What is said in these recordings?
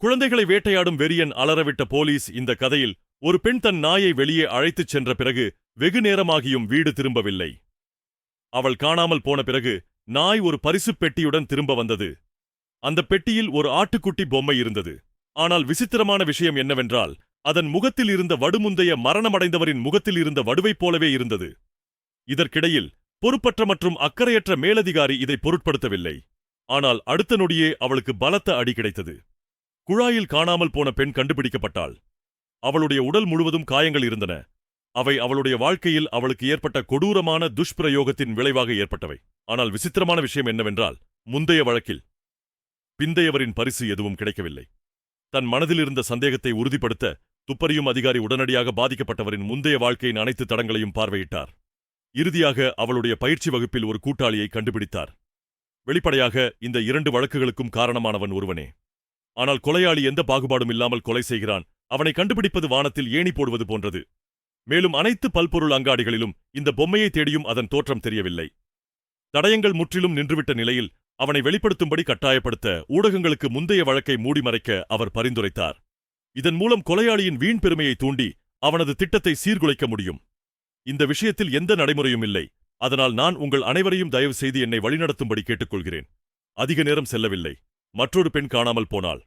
குழந்தைகளை வேட்டையாடும் வெறியன் அலறவிட்ட போலீஸ் இந்த கதையில் ஒரு பெண் தன் நாயை வெளியே அழைத்துச் சென்ற பிறகு வெகு நேரமாகியும் வீடு திரும்பவில்லை. அவள் காணாமல் போன பிறகு நாய் ஒரு பரிசுப் பெட்டியுடன் திரும்ப வந்தது. அந்த பெட்டியில் ஒரு ஆட்டுக்குட்டி பொம்மை இருந்தது. ஆனால் விசித்திரமான விஷயம் என்னவென்றால் அதன் முகத்தில் இருந்த வடுமுந்தைய மரணமடைந்தவரின் முகத்தில் இருந்த வடுவைப் போலவே இருந்தது. இதற்கிடையில் பொறுப்பற்ற மற்றும் அக்கறையற்ற மேலதிகாரி இதை பொருட்படுத்தவில்லை. ஆனால் அடுத்த நொடியே அவளுக்கு பலத்த அடி கிடைத்தது. குழாயில் காணாமல் போன பெண் கண்டுபிடிக்கப்பட்டாள். அவளுடைய உடல் முழுவதும் காயங்கள் இருந்தன. அவை அவளுடைய வாழ்க்கையில் அவளுக்கு ஏற்பட்ட கொடூரமான துஷ்பிரயோகத்தின் விளைவாக ஏற்பட்டவை. ஆனால் விசித்திரமான விஷயம் என்னவென்றால் முந்தைய வழக்கில் பிந்தையவரின் பரிசு எதுவும் கிடைக்கவில்லை. தன் மனதில் இருந்த சந்தேகத்தை உறுதிப்படுத்த துப்பறியும் அதிகாரி உடனடியாக பாதிக்கப்பட்டவரின் முந்தைய வாழ்க்கையின் அனைத்து தடங்களையும் பார்வையிட்டார். இறுதியாக அவளுடைய பயிற்சி வகுப்பில் ஒரு கூட்டாளியை கண்டுபிடித்தார். வெளிப்படையாக இந்த இரண்டு வழக்குகளுக்கும் காரணமானவன் ஒருவனே. ஆனால் கொலையாளி எந்த பாகுபாடும் இல்லாமல் கொலை செய்கிறான். அவனை கண்டுபிடிப்பது வானத்தில் ஏணி போடுவது போன்றது. மேலும் அனைத்து பல்பொருள் அங்காடிகளிலும் இந்த பொம்மையை தேடியும் அதன் தோற்றம் தெரியவில்லை. தடயங்கள் முற்றிலும் நின்றுவிட்ட நிலையில் அவனை வெளிப்படுத்தும்படி கட்டாயப்படுத்த ஊடகங்களுக்கு முந்தைய வழக்கை மூடிமறைக்க அவர் பரிந்துரைத்தார். இதன் மூலம் கொலையாளியின் வீண் பெருமையை தூண்டி அவனது திட்டத்தை சீர்குலைக்க முடியும். இந்த விஷயத்தில் எந்த நடைமுறையும் இல்லை. அதனால் நான் உங்கள் அனைவரையும் தயவு செய்து என்னை வழிநடத்தும்படி கேட்டுக்கொள்கிறேன். அதிக நேரம் செல்லவில்லை. மற்றொரு பெண் காணாமல் போனாள்.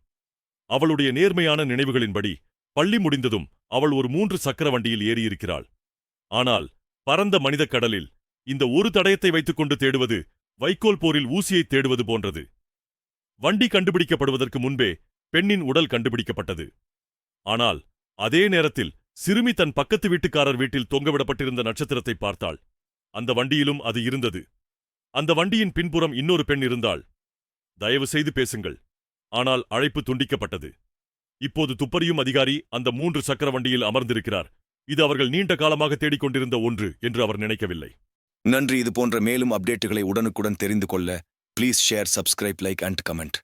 அவளுடைய நேர்மையான நினைவுகளின்படி பள்ளி முடிந்ததும் அவள் ஒரு மூன்று சக்கர வண்டியில் ஏறியிருக்கிறாள். ஆனால் பரந்த மனிதக் கடலில் இந்த ஒரு தடயத்தை வைத்துக்கொண்டு தேடுவது வைக்கோல் போரில் ஊசியை தேடுவது போன்றது. வண்டி கண்டுபிடிக்கப்படுவதற்கு முன்பே பெண்ணின் உடல் கண்டுபிடிக்கப்பட்டது. ஆனால் அதே நேரத்தில் சிறுமி தன் பக்கத்து வீட்டுக்காரர் வீட்டில் தொங்கவிடப்பட்டிருந்த நட்சத்திரத்தை பார்த்தாள். அந்த வண்டியிலும் அது இருந்தது. அந்த வண்டியின் பின்புறம் இன்னொரு பெண் இருந்தாள். தயவு செய்து பேசுங்கள். ஆனால் அழைப்பு துண்டிக்கப்பட்டது. இப்போது துப்பறியும் அதிகாரி அந்த மூன்று சக்கர வண்டியில் அமர்ந்திருக்கிறார். இது அவர்கள் நீண்ட காலமாக தேடிக்கொண்டிருந்த ஒன்று என்று அவர் நினைக்கவில்லை. நன்றி. இது போன்ற மேலும் அப்டேட்டுகளை உடனுக்குடன் தெரிந்து கொள்ள please share subscribe like and comment